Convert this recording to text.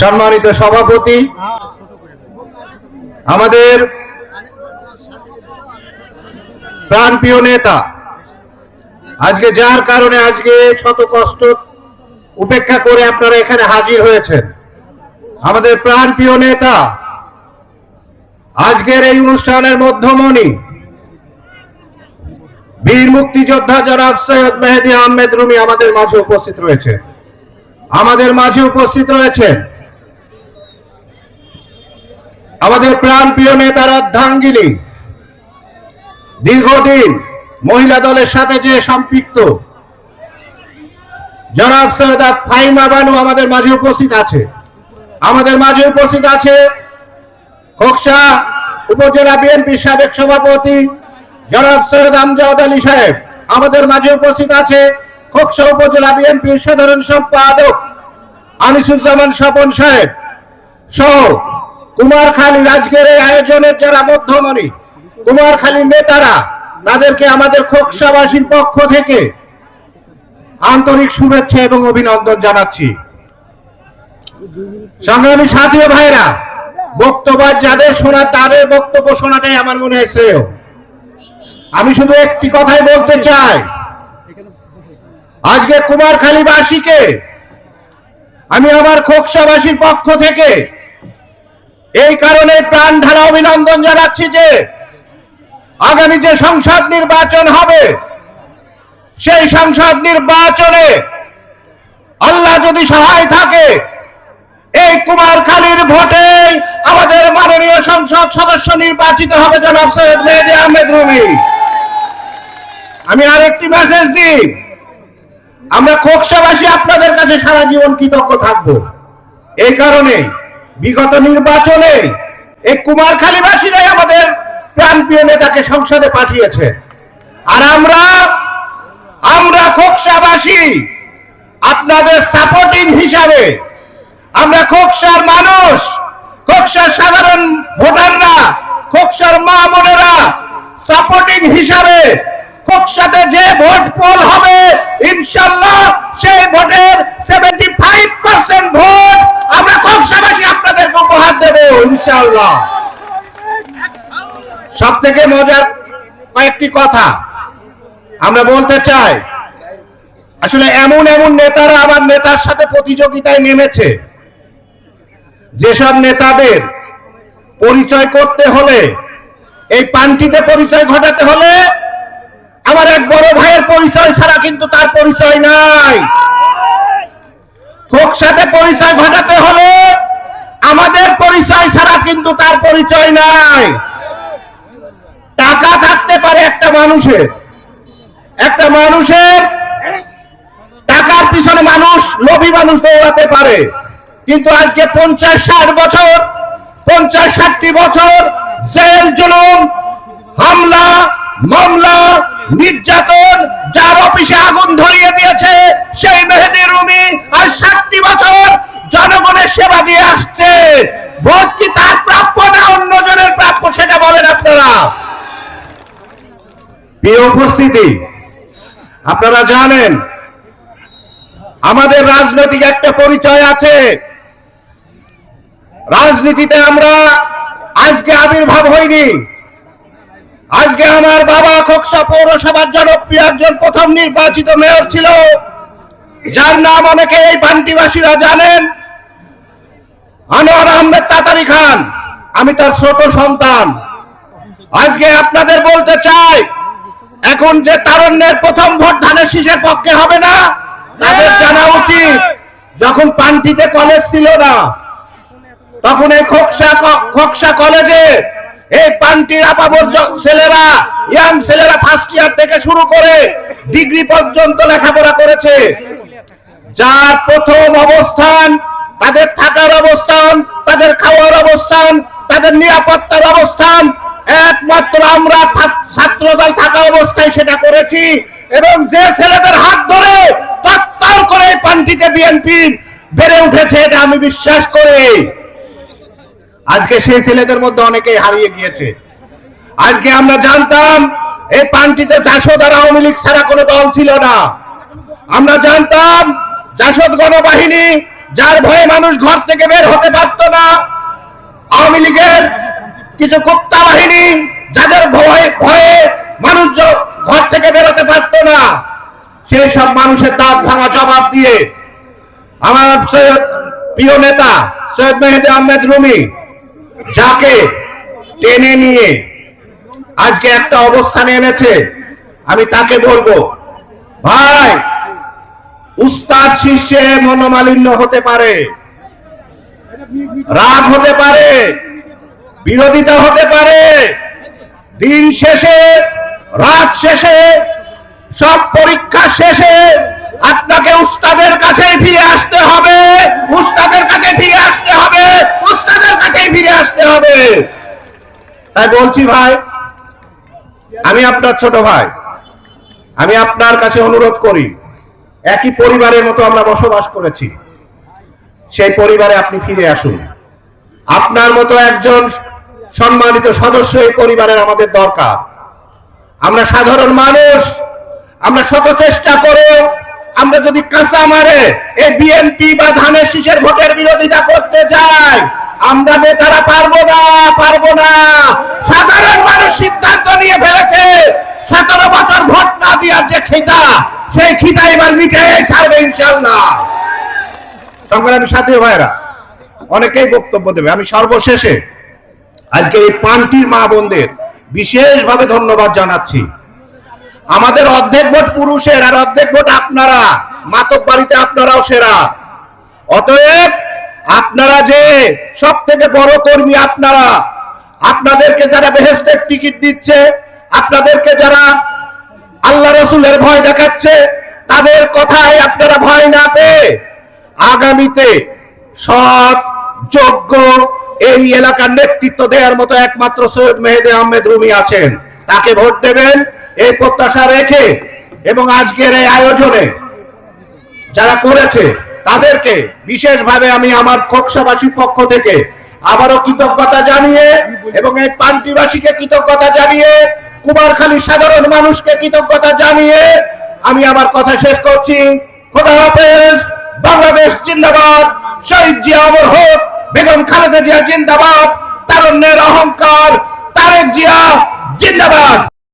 সম্মানিত সভাপতি, আমাদের প্রাণপ্রিয় নেতা, আজকে যার কারণে আজকে শত কষ্ট উপেক্ষা করে আপনারা এখানে হাজির হয়েছেন। আমাদের প্রাণপ্রিয় নেতা, আজকের এই অনুষ্ঠানের মধ্যমণি, বীর মুক্তিযোদ্ধা জনাব সৈয়দ মেহেদি আহমেদ রুমি আমাদের মাঝে উপস্থিত রয়েছেন। আমাদের মাঝে উপস্থিত রয়েছেন আমাদের প্রাণপ্রিয় নেতার অর্ধাঙ্গিনী দীর্ঘদিন মহিলা দলের সাথে যে সম্পৃক্ত। জনাব সৈয়দা ফাইমা বানু আমাদের মাঝে উপস্থিত আছে। আমাদের মাঝে উপস্থিত আছে খোকসা উপজেলা বিএনপির সাবেক সভাপতি জনাব সৈয়দ আমজাদ আলী সাহেব। আমাদের মাঝে উপস্থিত আছে খোকসা উপজেলা বিএনপির সাধারণ সম্পাদক আনিসুজ্জামান স্বপন সাহেব সহ কুমারখালী আজকের এই আয়োজনের যারা মধ্যমণি, কুমারখালীর নেতারা, তাদেরকে আমাদের খোকসাবাসীর পক্ষ থেকে আন্তরিক শুভেচ্ছা এবং অভিনন্দন জানাচ্ছি। সংগ্রামী সাথী ভাইরা, বক্তব্য যাদের শোনা, তাদের বক্তব্য শোনাটাই আমার মনে হয় শ্রেয়। আমি শুধু একটি কথাই বলতে চাই আজকে কুমারখালীবাসীকে আমি আমার খোকসাবাসীর পক্ষ থেকে এই কারণে প্রাণ ঢালা অভিনন্দন জানাচ্ছি যে আগামী যে সংসদ নির্বাচন হবে, সেই সংসদ নির্বাচনে আল্লাহ যদি সহায় থাকে, এই কুমারখালীর ভোটে আমাদের মাননীয় সংসদ সদস্য নির্বাচিত হবে জনাব সৈয়দ মেহেদি আহমেদ রুমি। আমি আরেকটি মেসেজ দিই। আমরা খোকসাবাসী আপনাদের কাছে সারা জীবন কৃতজ্ঞ থাকব। এই কারণে বিগত নির্বাচনে এই কুমারখালীবাসীরাই আমাদের প্রাণপ্রিয় নেতাকে সংসদে পাঠিয়েছে। আর আমরা আমরা খোকসাবাসী আপনাদের সাপোর্টিং হিসাবে আমরা খোকসার মানুষ, খোকসার সাধারণ ভোটাররা, খোকসার মা বোনেরা সাপোর্টিং হিসাবে খোকসাতে যে ভোট পোল হবে, ইনশাল্লাহ সেই ভোটের সেভেন্টি ফাইভ পার্সেন্ট ভোট আমরা খোকসাবাসী আপনাদেরকে উপহার দেব, ইনশাল্লাহ। সব থেকে মজার কয়েকটি কথা আমরা বলতে চাই। আসলে এমন এমন নেতারা আমার নেতার সাথে প্রতিযোগিতায় নেমেছে। যেসব নেতাদের পরিচয় করতে হলে, এই পান্টিতে পরিচয় ঘটাতে হলে আমার এক বড় ভাইয়ের পরিচয় ছাড়া কিন্তু তার পরিচয় নাই। খোকসাতে পরিচয় ঘটাতে হলে আমাদের পরিচয় ছাড়া কিন্তু তার পরিচয় নাই। টাকা থাকতে পারে একটা মানুষের। একটা মানুষের টাকার পিছনে মানুষ, লোভী মানুষ দৌড়াতে পারে। কিন্তু আজকে পঞ্চাশ ষাট বছর, পঞ্চাশ ষাটটি বছর জেল জুলুম, হামলা, মামলা নির্যাতন, যার অফিসে আগুন ধরিয়ে দিয়েছে, সেই মেহেদি রুমি আর ষাটটি বছর জনগণের সেবা দিয়ে আসছে। ভোট কি তার প্রাপ্য না অন্যজনের প্রাপ্য, সেটা বলেন আপনারা। উপস্থিতি, আপনারা জানেন, আমাদের রাজনৈতিক একটা পরিচয় আছে। রাজনীতিতে আমরা আজকে আবির্ভাব হইনি। আজকে আমার বাবা খোকসা পৌরসভার জনপ্রিয় একজন প্রথম নির্বাচিত মেয়র ছিল। যার নাম অনেকে এই বান্টিবাসীরা জানেন। আনোয়ার আহমেদ তাতারি খান। আমি তার ছোট সন্তান। আজকে আপনাদের বলতে চাই, এখন যে তারণ্যের প্রথম ভোট ধানের শীষের পক্ষে হবে না, তাদের জানা উচিত, যখন পান্টিতে কলেজ ছিল না, তখন এই খোকসা খোকসা কলেজে এই পান্টির আপাবর ছেলেরা, ইয়াং ছেলেরা ফার্স্ট ইয়ার থেকে শুরু করে ডিগ্রি পর্যন্ত লেখাপড়া করেছে। যার প্রথম অবস্থান, তাদের থাকার অবস্থান, তাদের খাওয়ার অবস্থান, তাদের নিরাপত্তার অবস্থান, একমাত্র আমরা ছাত্রদল থাকা অবস্থায় সেটা করেছি এবং যে ছেলেদের হাত ধরে তত্তর করে পান্টিতে বিএনপি বেড়ে উঠেছে, এটা আমি বিশ্বাস করি। আজকে সেই ছেলেদের মধ্যে অনেকেই হারিয়ে গিয়েছে। আজকে আমরা জানতাম, এই পান্টিতে জাসদ আওয়ামী লীগ ছাড়া কোনো দল ছিল না। আমরা জানতাম, জাসদ গণবাহিনী, যার ভয়ে মানুষ ঘর থেকে বের হতে পারতো না, আওয়ামী লীগের কিছু কুত্তা বাহিনী, যাদের ভয়ে ভয়ে মানুষ ঘর থেকে বেরোতে পারতো না। সেই সব মানুষের দাঁত ভাঙা জবাব দিয়ে আমার সৈয়দ প্রিয় নেতা সৈয়দ মেহেদি আহমেদ রুমি যাকে টেনে নিয়ে আজকে একটা অবস্থানে এনেছে, আমি তাকে বলব, ভাই, উস্তাদ শিষ্যে মনোমালিন্য হতে পারে, রাগ হতে পারে, বিরোধিতা হতে পারে, দিন শেষে, রাত শেষে, সব পরীক্ষা শেষে আপনাকে উস্তাদের কাছেই ফিরে আসতে হবে উস্তাদের কাছে ফিরে আসতে হবে উস্তাদের কাছেই ফিরে আসতে হবে তাই বলছি ভাই, আমি আপনার ছোট ভাই। আমি আপনার কাছে অনুরোধ করি, একই পরিবারের মতো আমরা বসবাস করেছি। সেই পরিবারে আপনি ফিরে আসুন। আপনার মতো একজন সম্মানিত সদস্য এই পরিবারের আমাদের দরকার। আমরা সাধারণ মানুষ, আমরা শত চেষ্টা করে আমরা যদি কাঁচা মারে এই বিএনপি বা ধানের শীষের ভোটের বিরোধিতা করতে যাই আমরা নেতারা পারব না পারব না। সাধারণ মানুষ সিদ্ধান্ত নিয়ে ফেলেছে, সতেরো বছর ভোট না দেওয়ার যে খিদা, সেই খিদা এবার মিটে ছাড়বে ইনশাল্লাহ সংগ্রামী সাথী ভাইরা অনেকেই বক্তব্য দেবে। আমি সর্বশেষে আজকে এই পান্টির মা বোনদের বিশেষভাবে ধন্যবাদ জানাচ্ছি। আমাদের অর্ধেক ভোট পুরুষের আর অর্ধেক ভোট আপনারা মাতব বাড়িতে আপনারাও সেরা। অতএব আপনারা যে সব থেকে বড় কর্মী আপনারা, আপনাদেরকে যারা বেহেস্তের টিকিট দিচ্ছে, আপনাদেরকে যারা আল্লাহ রসুলের ভয় দেখাচ্ছে, তাদের কথায় আপনারা ভয় না পেয়ে আগামীতে সৎ, যোগ্য এই এলাকার নেতৃত্ব দেওয়ার মতো একমাত্র সৈয়দ মেহেদে আহমেদ রুমি আছেন। তাকে ভোট দেবেন এই প্রত্যাশা রেখে এবং আজকের এই আয়োজনে যারা করেছে তাদেরকে বিশেষভাবে আমি আমার খোকসাবাসীর পক্ষ থেকে আবারও কৃতজ্ঞতা জানিয়ে এবং এই পান্টিবাসীকে কৃতজ্ঞতা জানিয়ে কুমারখালীর সাধারণ মানুষকে কৃতজ্ঞতা জানিয়ে আমি আমার কথা শেষ করছি। খোদা হাফেজ, বাংলাদেশ জিন্দাবাদ, শহীদ জিয়া অমর হোক, বেগম খালেদা জিয়া জিন্দাবাদ, তারুণ্যের অহংকার, তারেক জিয়া জিন্দাবাদ।